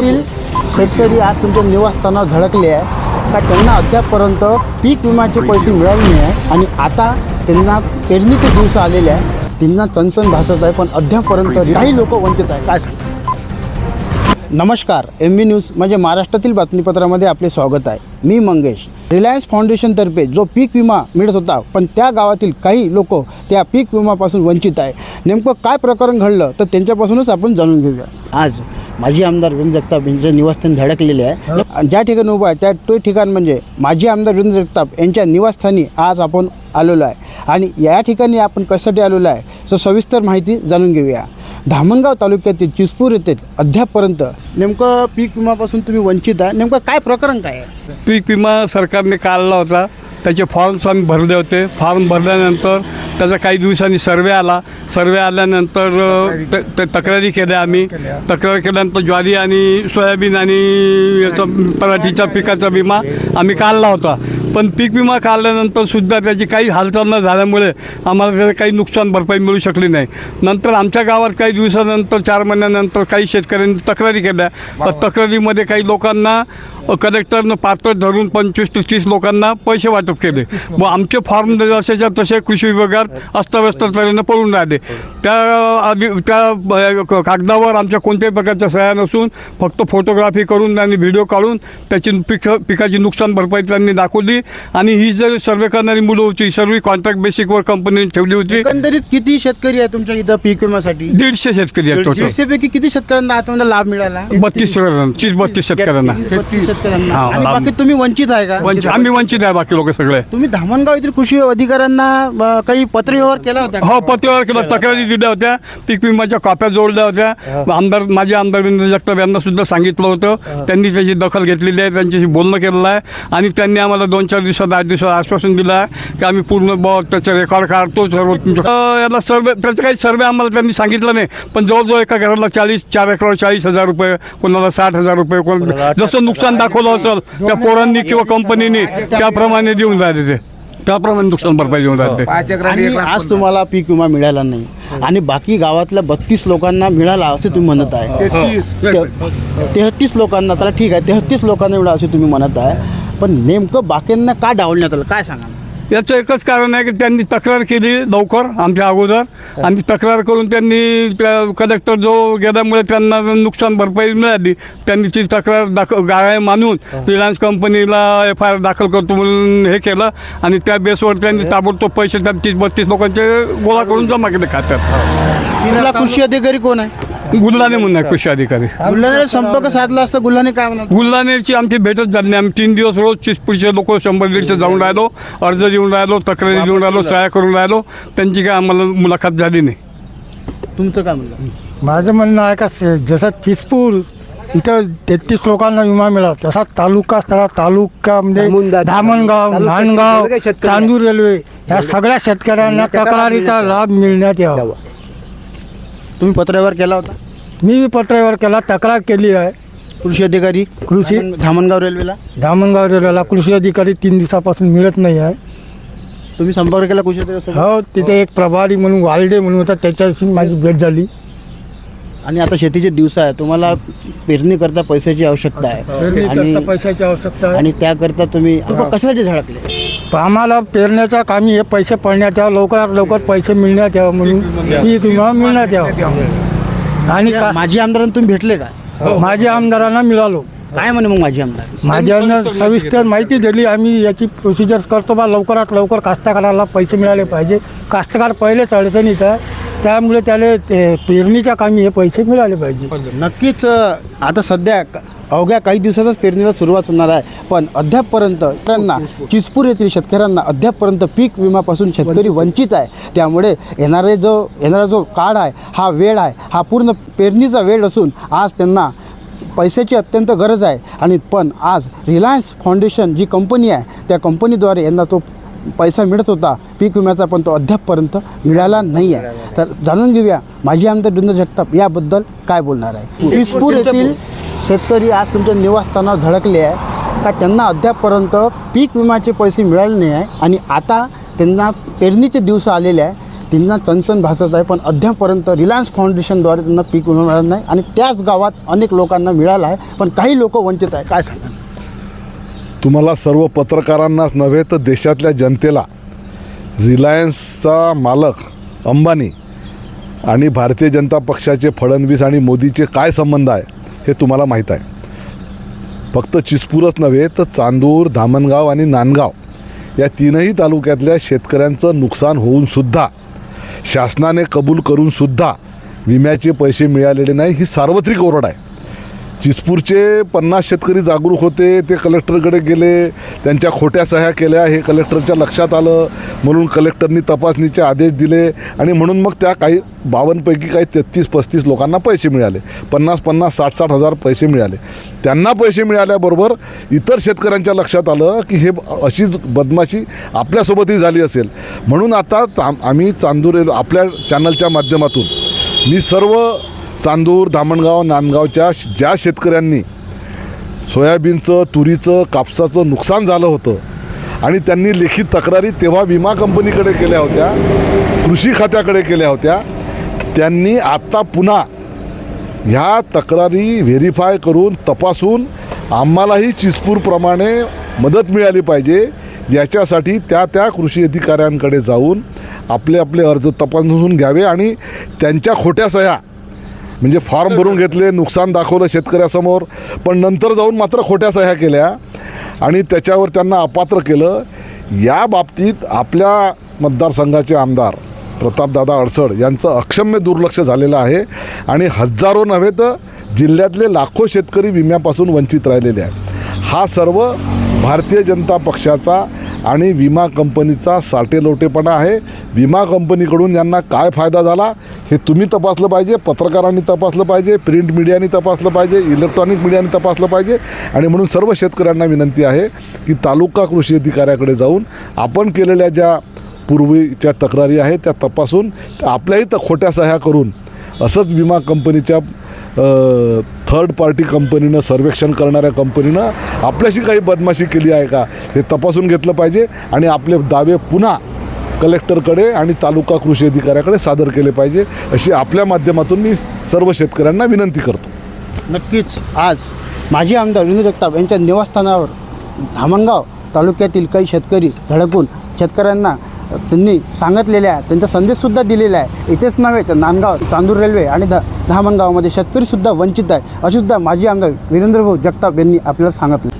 तील शेतकरी आज तुमच्या निवासस्थानावर धडकले आहे. का त्यांना अद्यापपर्यंत पीक विम्याचे पैसे मिळाले नाही आहे. आणि आता त्यांना पेरणीचे दिवस आलेले आहे. त्यांना चणचण भासत आहे पण अद्यापपर्यंत काही लोक वंचित आहे काय? नमस्कार एम बी न्यूज म्हणजे महाराष्ट्रातील बातमीपत्रामध्ये आपले स्वागत आहे. मी मंगेश. रिलायन्स फाउंडेशनतर्फे जो पीक विमा मिळत होता पण त्या गावातील काही लोक त्या पीक विमापासून वंचित आहे. नेमकं काय प्रकरण घडलं तर त्यांच्यापासूनच आपण जाणून घेऊया. आज माजी आमदार वीरेंद्र जगताप यांचे निवासस्थान धडकलेले आहे. आणि ज्या ठिकाणी उभं आहे त्या तो ठिकाण म्हणजे माजी आमदार वीरेंद्र जगताप यांच्या निवासस्थानी आज आपण आलेलो आहे. आणि या ठिकाणी आपण कशासाठी आलेलो आहे सो सविस्तर माहिती जाणून घेऊया. धामणगाव तालुक्यातील चिसपूर येथे अद्यापपर्यंत नेमकं पीक विमापासून तुम्ही वंचित आहे. नेमकं काय प्रकरण काय आहे? पीक विमा सरकारने काढला होता. त्याचे फॉर्म्स आम्ही भरले होते. फॉर्म भरल्यानंतर त्याचा काही दिवसांनी सर्वे आला. सर्वे आल्यानंतर अ, तक्रारी केल्या आम्ही. तक्रार केल्यानंतर ज्वारी आणि सोयाबीन आणि याचा पराठीच्या पिकाचा विमा आम्ही काढला होता. पण पीक विमा काढल्यानंतर सुद्धा त्याची काही हालचाल न झाल्यामुळे आम्हाला त्याचं काही नुकसान भरपाई मिळू शकली नाही. नंतर आमच्या गावात काही दिवसानंतर चार महिन्यानंतर काही शेतकऱ्यांनी तक्रारी केल्या. तक्रारीमध्ये काही लोकांना कलेक्टरनं पात्र धरून पंचवीस ते तीस लोकांना पैसे वाटप केले. व आमचे फॉर्म जसेच्या तसे कृषी विभागात अस्ताव्यस्त तऱ्हेनं पडून राहिले. त्या आधी त्या कागदावर आमच्या कोणत्याही प्रकारच्या सह्या नसून फक्त फोटोग्राफी करून आणि व्हिडिओ काढून त्याची पिक पिकाची नुकसान भरपाई त्यांनी दाखवली. आणि ही जर सर्वे करणारी मुलं होती सर्व कॉन्ट्रॅक्ट बेसिकवर कंपनीने ठेवली होती. एकंदरीत किती शेतकरी आहे तुमच्या इथं पीक विम्यासाठी? दीडशे शेतकरी आहेत दीडशे. पैकी किती शेतकऱ्यांना आतामध्ये लाभ मिळाला? बत्तीस तीस बत्तीस शेतकऱ्यांना. बत्तीस शेतकऱ्यांना. हा, आणि. बाकी तुम्ही वंचित आहे का? वंचित आम्ही वंचित आहे बाकी लोक सगळे. तुम्ही धामणगाव येथील कृषी अधिकाऱ्यांना अ, काही पत्रव्यवहार केला होता? का? हो पत्रव्यवहार केला तक्रारी दिल्या होत्या. पीक विम्याच्या कॉप्या जोडल्या होत्या. आमदार माझे आमदार विंद्र जगताप यांना सुद्धा सांगितलं होतं. त्यांनी त्याची दखल घेतलेली आहे त्यांच्याशी बोलणं केलेलं आहे. आणि त्यांनी आम्हाला दोन चार दिवसात आठ दिवसात आश्वासन दिलं आहे की आम्ही पूर्ण ब त्याचं रेकॉर्ड काढतो सर्व तुमचं. अं, याला सर्वे त्याचं काही सर्वे आम्हाला त्यांनी सांगितलं नाही. पण जवळजवळ एका घराला चाळीस चार एकरावर चाळीस हजार रुपये कोणाला साठ हजार रुपये कोण जसं नुकसान दाखवलं असेल त्या पोरांनी किंवा कंपनीने त्याप्रमाणे देऊन राहिले ते. त्याप्रमाणे नुकसान भरपाई देऊन राहिले ते. आणि आज तुम्हाला पीक विमा मिळाला नाही. आणि बाकी गावातल्या बत्तीस लोकांना मिळाला असे तुम्ही म्हणत आहे. ते- तेहतीस. लोकांना त्याला ठीक आहे तेहतीस लोकांना मिळाला असे तुम्ही म्हणत आहे. पण नेमकं बाकींना का डावलण्यात आलं? काय सांगा याचं एकच कारण आहे की त्यांनी तक्रार केली लवकर आमच्या अगोदर. आणि तक्रार करून त्यांनी त्या कलेक्टर जो गेल्यामुळे त्यांना नुकसान भरपाई मिळाली त्यांनी ती तक्रार दाख गाळ्या मानून रिलायन्स कंपनीला एफ आय आर दाखल करतो म्हणून हे केलं. आणि त्या बेसवर त्यांनी ताबडतोब पैसे त्या तीस बत्तीस लोकांचे गोळा करून जमा केले खात्यात. कृषी अधिकारी कोण आहे? गुल्हाने म्हणून आहे कृषी अधिकारी. गुल्हाने संपर्क साधला असता गुल्हाने काय म्हणत गुल्हानेरची आमची भेटच झाली नाही. आम्ही तीन दिवस रोज चिसपूरचे लोक शंभर दीडशे जाऊन राहिलो अर्ज देऊन राहिलो तक्रारी देऊन राहिलो सहाय्य करून राहिलो. त्यांची काय आम्हाला मुलाखत झाली नाही. तुमचं काय म्हणलं माझं म्हणणं आहे का से- जसं चिसपूर इथं तेहतीस लोकांना विमा मिळाला तसा तालुका स्थळा तालुक्यामध्ये धामणगाव नांदगाव चांदूर रेल्वे या सगळ्या शेतकऱ्यांना तक्रारीचा लाभ मिळण्यात यावा. तुम्ही पत्रव्यवहार केला होता? मी पत्रव्यवहार केला तक्रार केली आहे. कृषी अधिकारी कृषी? धामणगाव रेल्वेला? धामणगाव रेल्वेला कृषी अधिकारी तीन दिवसापासून मिळत नाही आहे. तुम्ही संपर्क केला कृषी अधिकारी हो तिथे एक प्रभारी म्हणून वालडे म्हणून होता त्याच्याशी माझी भेट झाली. आणि आता शेतीचे दिवस आहे तुम्हाला पेरणी करता पैशाची आवश्यकता आहे. आणि पैशाची आवश्यकता आहे. आणि त्याकरता तुम्ही कशासाठी झळकले आम्हाला पेरण्याच्या कामी हे पैसे पडण्यात यावं लवकरात लवकर पैसे मिळण्यात यावं म्हणून पीक विमा मिळण्यात यावं. आणि का- माझी आमदारांना तुम्ही भेटले का? माझ्या आमदारांना मिळालो. काय म्हणे मग माझी आमदार? माझ्यानं सविस्तर माहिती दिली आम्ही याची प्रोसिजर करतो बा लवकरात लवकर कास्तकाराला पैसे मिळाले पाहिजे. कास्तकार पहिलेच अडचणीत आहे त्यामुळे त्याला ते पेरणीच्या कामी हे पैसे मिळाले पाहिजे. नक्कीच अ, आता सध्या क- अवघ्या काही दिवसातच पेरणीला सुरुवात होणार आहे. पण अद्यापपर्यंत शेतकऱ्यांना चिसपूर येथील शेतकऱ्यांना अद्यापपर्यंत पीक विम्यापासून शेतकरी वंचित आहे. त्यामुळे येणारे जो येणारा जो काळ आहे हा वेळ आहे. हा पूर्ण पेरणीचा वेळ असून आज त्यांना पैशाची अत्यंत गरज आहे. आणि पण आज रिलायन्स फाउंडेशन जी कंपनी आहे त्या कंपनीद्वारे यांना तो पैसा मिळत होता. पीक विम्याचा पण तो अद्यापपर्यंत मिळाला नाही आहे तर जाणून घेऊया माजी आमदार वृंद जगताप याबद्दल काय बोलणार आहे. येथील शेतकरी आज तुमच्या निवासस्थानावर धडकले आहे का त्यांना अद्यापपर्यंत पीक विम्याचे पैसे मिळाले नाही आहे आणि आता त्यांना पेरणीचे दिवस आलेले आहे त्यांना चणचण भासत आहे पण अद्यापपर्यंत रिलायन्स फाउंडेशनद्वारे त्यांना पीक विमा मिळाला नाही आणि त्याच गावात अनेक लोकांना मिळाला आहे पण काही लोक वंचित आहे काय सांगा तुम्हाला सर्व पत्रकारांनाच नव्हे तर देशातल्या जनतेला रिलायन्सचा मालक अंबानी आणि भारतीय जनता पक्षाचे फडणवीस आणि मोदीचे काय संबंध आहे? हे तुम्हाला माहीत आहे. फक्त चिसपूरच नव्हे तर चांदूर धामणगाव आणि नांदगाव या तीनही तालुक्यातल्या शेतकऱ्यांचं नुकसान होऊनसुद्धा शासनाने कबूल करूनसुद्धा विम्याचे पैसे मिळालेले नाही ही सार्वत्रिक ओरड आहे. चिसपूरचे पन्नास शेतकरी जागरूक होते ते कलेक्टरकडे गेले त्यांच्या खोट्या सह्या केल्या हे कलेक्टरच्या लक्षात आलं. म्हणून कलेक्टरनी तपासणीचे आदेश दिले आणि म्हणून मग त्या काही बावन्नपैकी काही तेहतीस पस्तीस लोकांना पैसे मिळाले. पन्नास पन्नास साठ साठ हजार पैसे मिळाले. त्यांना पैसे मिळाल्याबरोबर इतर शेतकऱ्यांच्या लक्षात आलं की हे अशीच बदमाशी आपल्यासोबतही झाली असेल. म्हणून आता आम्ही चांदूर आपल्या चॅनलच्या माध्यमातून मी सर्व चांदूर धामणगाव नांदगावच्या श- ज्या शेतकऱ्यांनी सोयाबीनचं तुरीचं कापसाचं नुकसान झालं होतं आणि त्यांनी लिखित तक्रारी तेव्हा विमा कंपनीकडे केल्या होत्या कृषी खात्याकडे केल्या होत्या त्यांनी आत्ता पुन्हा ह्या तक्रारी व्हेरीफाय करून तपासून आम्हालाही चिसपूरप्रमाणे मदत मिळाली पाहिजे. याच्यासाठी त्या त्या कृषी अधिकाऱ्यांकडे जाऊन आपले आपले अर्ज तपासून घ्यावे आणि त्यांच्या खोट्या सह्या म्हणजे फॉर्म भरून घेतले नुकसान दाखवलं शेतकऱ्यासमोर पण नंतर जाऊन मात्र खोट्या सह्या केल्या आणि त्याच्यावर त्यांना अपात्र केलं. या बाबतीत आपल्या मतदारसंघाचे आमदार प्रतापदादा अडसड यांचं अक्षम्य दुर्लक्ष झालेलं आहे आणि हजारो नव्हे तर जिल्ह्यातले लाखो शेतकरी विम्यापासून वंचित राहिलेले आहेत. हा सर्व भारतीय जनता पक्षाचा आणि विमा कंपनीचा साटेलोटेपणा आहे. विमा कंपनीकडून यांना काय फायदा झाला हे तुम्ही तपासलं पाहिजे पत्रकारांनी तपासलं पाहिजे प्रिंट मीडियानी तपासलं पाहिजे इलेक्ट्रॉनिक मीडियानी तपासलं पाहिजे. आणि म्हणून सर्व शेतकऱ्यांना विनंती आहे की तालुका कृषी अधिकाऱ्याकडे जाऊन आपण केलेल्या ज्या पूर्वीच्या तक्रारी आहेत त्या तपासून आपल्याही त खोट्या सह्या करून असंच विमा कंपनीच्या थर्ड पार्टी कंपनीनं सर्वेक्षण करणाऱ्या कंपनीनं आपल्याशी काही बदमाशी केली आहे का? हे तपासून घेतलं पाहिजे आणि आपले दावे पुन्हा कलेक्टरकडे आणि तालुका कृषी अधिकाऱ्याकडे सादर केले पाहिजे अशी आपल्या माध्यमातून मी सर्व शेतकऱ्यांना विनंती करतो. नक्कीच. आज माजी आमदार विनोद जगताप यांच्या निवासस्थानावर धामणगाव तालुक्यातील काही शेतकरी धडकून शेतकऱ्यांना त्यांनी सांगितलेले आहे. त्यांचा संदेशसुद्धा दिलेला आहे. इथेच नव्हे तर नांदगाव चांदूर रेल्वे आणि ध धामणगावामध्ये शेतकरीसुद्धा वंचित आहे. असे सुद्धा माजी आमदार वीरेंद्रभाऊ जगताप यांनी आपल्याला सांगितलं.